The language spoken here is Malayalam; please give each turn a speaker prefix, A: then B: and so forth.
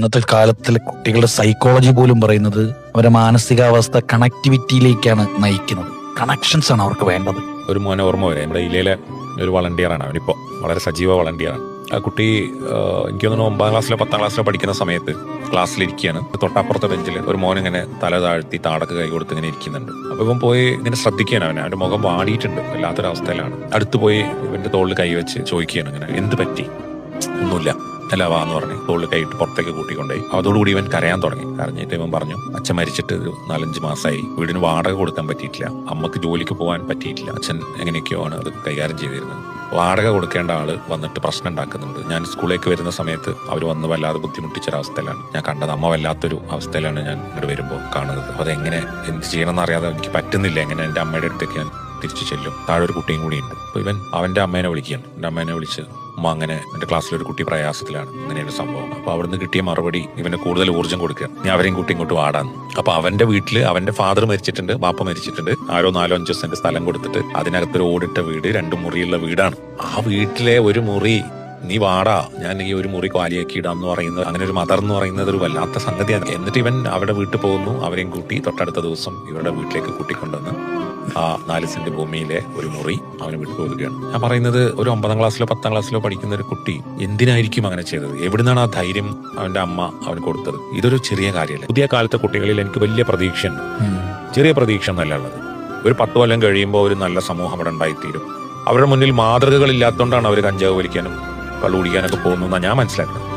A: ഇന്നത്തെ കാലത്തിലെ കുട്ടികളുടെ സൈക്കോളജി പോലും പറയുന്നത് അവരുടെ മാനസികാവസ്ഥ കണക്ടിവിറ്റിയിലേക്കാണ് നയിക്കുന്നത്. കണക്ഷൻസ് ആണ് അവർക്ക് വേണ്ടത്.
B: ഒരു മോനെ ഓർമ്മ വരെ. നമ്മുടെ ഇലയിലെ ഒരു വളണ്ടിയറാണ് അവനിപ്പോൾ വളരെ സജീവ വളണ്ടിയറാണ് ആ കുട്ടി എനിക്ക് തോന്നുന്നു ഒമ്പതാം ക്ലാസ്സിലോ പത്താം ക്ലാസ്സിലോ പഠിക്കുന്ന സമയത്ത് ക്ലാസ്സിലിരിക്കുകയാണ് തൊട്ടപ്പുറത്തെ ബെഞ്ചിൽ ഒരു മോൻ ഇങ്ങനെ തല താഴ്ത്തി താടക്ക് കൈ കൊടുത്ത് ഇങ്ങനെ ഇരിക്കുന്നുണ്ട്. അപ്പൊ ഇവൻ പോയി ഇങ്ങനെ ശ്രദ്ധിക്കുകയാണ് അവനെ. അവന്റെ മുഖം വാടിയിട്ടുണ്ട്. വല്ലാത്തൊരവസ്ഥയിലാണ്. അടുത്ത് പോയി ഇവന്റെ തോളിൽ കൈവച്ച് ചോദിക്കുകയാണ് ഇങ്ങനെ എന്ത് പറ്റി? ഒന്നുമില്ല. അല്ല വാ എന്ന് പറഞ്ഞു തോളിൽ കൈയിട്ട് പുറത്തേക്ക് കൂട്ടിക്കൊണ്ടേ അതോടുകൂടി ഇവൻ കരയാൻ തുടങ്ങി. കരഞ്ഞിട്ട് ഇവൻ പറഞ്ഞു അച്ഛൻ മരിച്ചിട്ട് ഒരു നാലഞ്ച് മാസമായി വീടിന് വാടക കൊടുക്കാൻ പറ്റിയിട്ടില്ല. അമ്മയ്ക്ക് ജോലിക്ക് പോകാൻ പറ്റിയിട്ടില്ല. അച്ഛൻ എങ്ങനെയൊക്കെയോ ആണ് അത് കൈകാര്യം ചെയ്തിരുന്നത്? വാടക കൊടുക്കേണ്ട ആൾ വന്നിട്ട് പ്രശ്നം ഉണ്ടാക്കുന്നുണ്ട്. ഞാൻ സ്കൂളിലേക്ക് വരുന്ന സമയത്ത് അവർ വന്ന് വല്ലാതെ ബുദ്ധിമുട്ടിച്ചൊരവസ്ഥയിലാണ് ഞാൻ കണ്ടത് അമ്മ വല്ലാത്തൊരു അവസ്ഥയിലാണ് ഞാൻ ഇവിടെ വരുമ്പോൾ കാണുന്നത്. അതെങ്ങനെ എന്ത് ചെയ്യണമെന്ന് അറിയാതെ എനിക്ക് പറ്റുന്നില്ല. എങ്ങനെ എന്റെ അമ്മയുടെ അടുത്തേക്ക് ഞാൻ തിരിച്ചു ചെല്ലും. താഴെ ഒരു കുട്ടിയും കൂടിയുണ്ട് അപ്പോൾ ഇവൻ അവന്റെ അമ്മേനെ വിളിക്കുകയാണ്. എന്റെ അമ്മേനെ വിളിച്ച് അമ്മ അങ്ങനെ എന്റെ ക്ലാസ്സിൽ ഒരു കുട്ടി പ്രയാസത്തിലാണ്. അങ്ങനെയൊരു സംഭവം. അപ്പോൾ അവിടുന്ന് കിട്ടിയ മറുപടി ഇവന് കൂടുതൽ ഊർജം കൊടുക്കുക. ഞാൻ അവരെയും കൂട്ടി ഇങ്ങോട്ട് വാടാന്ന്. അപ്പോൾ അവന്റെ വീട്ടിൽ അവന്റെ ഫാദർ മരിച്ചിട്ടുണ്ട് ബാപ്പ മരിച്ചിട്ടുണ്ട്. ആരോ നാലോ അഞ്ചോ സെന്റ് സ്ഥലം കൊടുത്തിട്ട് അതിനകത്ത് ഒരു ഓടിട്ട വീട് രണ്ട് മുറിയുള്ള വീടാണ്. ആ വീട്ടിലെ ഒരു മുറി നീ വാടാ ഞാൻ ഈ ഒരു മുറി കാലിയാക്കി ഇടാന്ന് പറയുന്നത് അങ്ങനെ ഒരു മദർ എന്ന് പറയുന്നത് ഒരു വല്ലാത്ത സംഗതിയാണ്. എന്നിട്ട് ഇവൻ അവിടെ വീട്ടിൽ പോകുന്നു അവരെയും കൂട്ടി തൊട്ടടുത്ത ദിവസം ഇവരുടെ വീട്ടിലേക്ക് കൂട്ടിക്കൊണ്ടുവന്ന് ആ നാല് സെന്റ് ഭൂമിയിലെ ഒരു മുറി അവന് വിട്ടു കൊടുക്കുകയാണ് ഞാൻ പറയുന്നത് ഒരു ഒമ്പതാം ക്ലാസ്സിലോ പത്താം ക്ലാസ്സിലോ പഠിക്കുന്ന ഒരു കുട്ടി എന്തിനായിരിക്കും അങ്ങനെ ചെയ്തത്? എവിടുന്നാണ് ആ ധൈര്യം അവന്റെ അമ്മ അവന് കൊടുത്തത്? ഇതൊരു ചെറിയ കാര്യമല്ല. പുതിയ കാലത്തെ കുട്ടികളിൽ എനിക്ക് വലിയ പ്രതീക്ഷയുണ്ട്. ചെറിയ പ്രതീക്ഷ എന്നല്ല ഉള്ളത്. ഒരു പത്ത് കൊല്ലം കഴിയുമ്പോൾ ഒരു നല്ല സമൂഹം അവിടെ ഉണ്ടായിത്തീരും. അവരുടെ മുന്നിൽ മാതൃകകൾ ഇല്ലാത്തതുകൊണ്ടാണ് അവർ കഞ്ചാവ് വലിക്കാനും കള്ളു കുടിക്കാനൊക്കെ പോകുന്നതെന്നാണ് ഞാൻ മനസ്സിലാക്കുന്നത്.